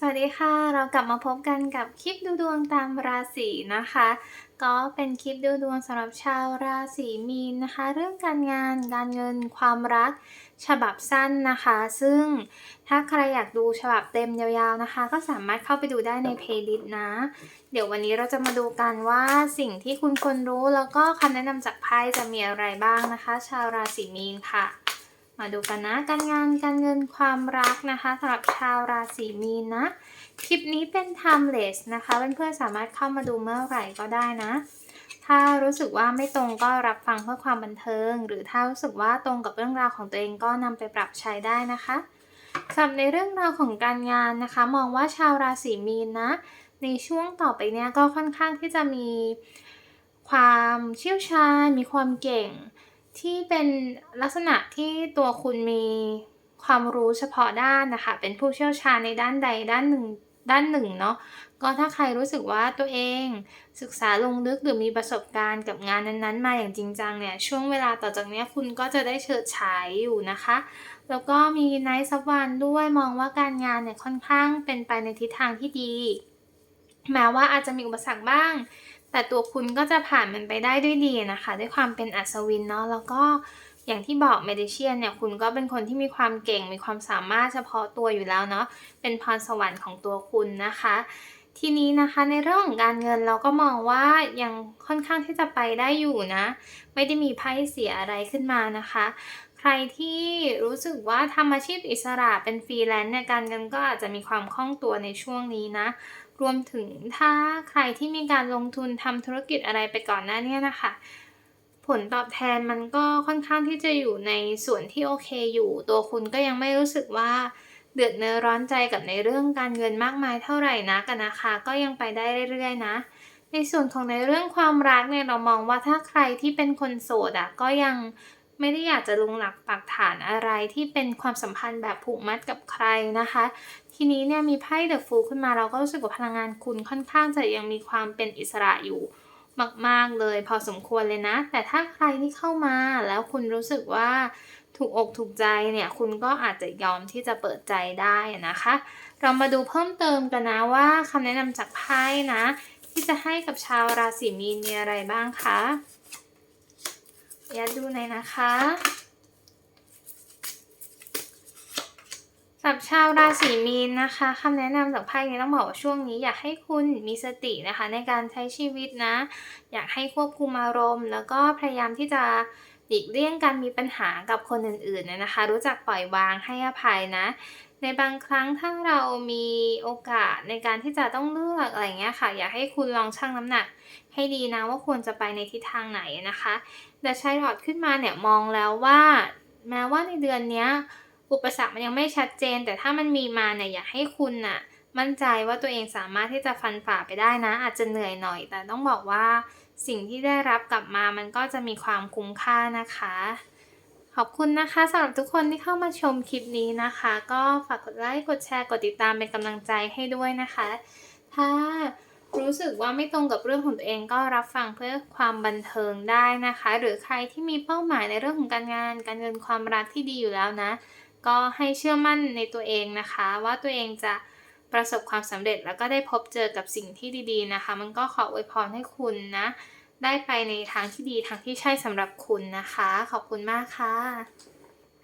สวัสดีค่ะ เรากลับมาพบกันกับคลิปดูดวงตามราศีนะคะ ก็เป็นคลิปดูดวงสำหรับชาวราศีมีนนะคะ เรื่องการงานการเงินความรักฉบับสั้นนะคะ ซึ่งถ้าใครอยากดูฉบับเต็มยาวๆนะคะ ก็สามารถเข้าไปดูได้ในเพลย์ลิสต์นะ เดี๋ยววันนี้เราจะมาดูกันว่าสิ่งที่คุณควรรู้แล้วก็คำแนะนำจากไพ่จะมีอะไรบ้างนะคะ ชาวราศีมีนค่ะ มาดูกันนะ การงานการเงินความรักนะคะสำหรับชาวราศีมีนนะคลิปนี้เป็น timeless นะคะเพื่อนๆสามารถเข้ามาดูเมื่อไหร่ก็ได้นะ ถ้ารู้สึกว่าไม่ตรงก็รับฟังเพื่อความบันเทิง หรือถ้ารู้สึกว่าตรงกับเรื่องราวของตัวเองก็นำไปปรับใช้ได้นะคะสำหรับในเรื่องราวของการงานนะคะ มองว่าชาวราศีมีนนะในช่วงต่อไปเนี้ยก็ค่อนข้างที่จะมีความเชี่ยวชาญ มีความเก่ง ที่เป็นลักษณะที่ตัวคุณมีความรู้เฉพาะด้านนะคะ เป็นผู้เชี่ยวชาญในด้านใดด้านหนึ่งด้านหนึ่งเนาะก็ถ้าใครรู้สึกว่าตัวเองศึกษาลงลึกหรือมีประสบการณ์กับงานนั้นๆ มาอย่างจริงจังเนี่ย ช่วงเวลาต่อจากนี้คุณก็จะได้เฉิดฉายอยู่นะคะ แล้วก็มีไนท์ซับวันด้วยมองว่าการงานเนี่ยค่อนข้างเป็นไปในทิศทางที่ดีแม้ว่าอาจจะมีอุปสรรคบ้าง แต่ตัวคุณก็จะผ่านมันไปได้ด้วยดีนะคะ ด้วยความเป็นอัศวินเนาะแล้วก็อย่างที่บอกเมดิเชียนเนี่ยคุณก็เป็นคนที่มีความเก่งมีความสามารถเฉพาะตัวอยู่แล้วเนาะเป็นพรสวรรค์ของตัวคุณนะคะ ทีนี้นะคะในเรื่องของการเงินเราก็มองว่ายังค่อนข้างที่จะไปได้อยู่นะ ไม่ได้มีไพ่เสียอะไรขึ้นมานะคะ ใครที่รู้สึกว่าทำอาชีพอิสระเป็นฟรีแลนซ์เนี่ยการเงินก็อาจจะมีความคล่องตัวในช่วงนี้นะ รวมถึงถ้าใครที่มีการลงทุนทำธุรกิจอะไรไปก่อนหน้านี้นะคะ ผลตอบแทนมันก็ค่อนข้างที่จะอยู่ในส่วนที่โอเคอยู่ ตัวคุณก็ยังไม่รู้สึกว่าเดือดเนื้อร้อนใจกับในเรื่องการเงินมากมายเท่าไหร่นักอะนะคะ ก็ยังไปได้เรื่อยๆนะ ในส่วนของในเรื่องความรักเนี่ยเรามองว่าถ้าใครที่เป็นคนโสดอะก็ยัง ไม่ได้อยากจะลงหลักปักฐานอะไรที่เป็นความสัมพันธ์แบบผูกมัดกับใครนะคะ ทีนี้เนี่ยมีไพ่เดอะฟูขึ้นมาเราก็รู้สึกว่าพลังงานคุณค่อนข้างจะยังมีความเป็นอิสระอยู่มาก ๆ เลยพอสมควรเลยนะ แต่ถ้าใครที่เข้ามาแล้วคุณรู้สึกว่าถูกอกถูกใจเนี่ยคุณก็อาจจะยอมที่จะเปิดใจได้นะคะ เรามาดูเพิ่มเติมกันนะว่าคำแนะนำจากไพ่นะ ที่จะให้กับชาวราศีมีนมีอะไรบ้างคะ ยัดดูหน่อยนะคะสำหรับชาวราศีมีนนะคะคำแนะนำจากไพ่นี้ต้องบอกว่าช่วงนี้อยากให้คุณมีสตินะคะในการใช้ชีวิตนะ อยากให้ควบคุมอารมณ์ แล้วก็พยายามที่จะ หลีกเลี่ยงการมีปัญหากับคนอื่นๆนะคะ รู้จักปล่อยวางให้อภัยนะ ในบางครั้งถ้าเรามีโอกาสในการที่จะต้องเลือกอะไรเงี้ยค่ะ อยากให้คุณลองชั่งน้ำหนักให้ดีนะว่าควรจะไปในทิศทางไหนนะคะแต่ชายหลอดขึ้นมาเนี่ยมองแล้วว่าแม้ว่าในเดือนนี้อุปสรรคมันยังไม่ชัดเจน แต่ถ้ามันมีมาเนี่ยอยากให้คุณน่ะมั่นใจว่าตัวเองสามารถที่จะฟันฝ่าไปได้นะ อาจจะเหนื่อยหน่อย แต่ต้องบอกว่า สิ่งที่ได้รับกลับมามันก็จะมีความคุ้มค่านะคะ ขอบคุณนะคะสำหรับทุกคนที่เข้ามาชมคลิปนี้นะคะ ก็ฝากกดไลค์กดแชร์กดติดตามเป็นกำลังใจให้ด้วยนะคะ ถ้ารู้สึกว่าไม่ตรงกับเรื่องของตัวเองก็รับฟังเพื่อความบันเทิงได้นะคะ หรือใครที่มีเป้าหมายในเรื่องของการงาน การเงินความรักที่ดีอยู่แล้วนะ ก็ให้เชื่อมั่นในตัวเองนะคะ ว่าตัวเองจะ ประสบความสำเร็จแล้วก็ได้พบเจอกับสิ่งที่ดีๆนะคะ มันก็ขออวยพรให้คุณนะ ได้ไปในทางที่ดีทางที่ใช่สำหรับคุณนะคะ ขอบคุณมากค่ะ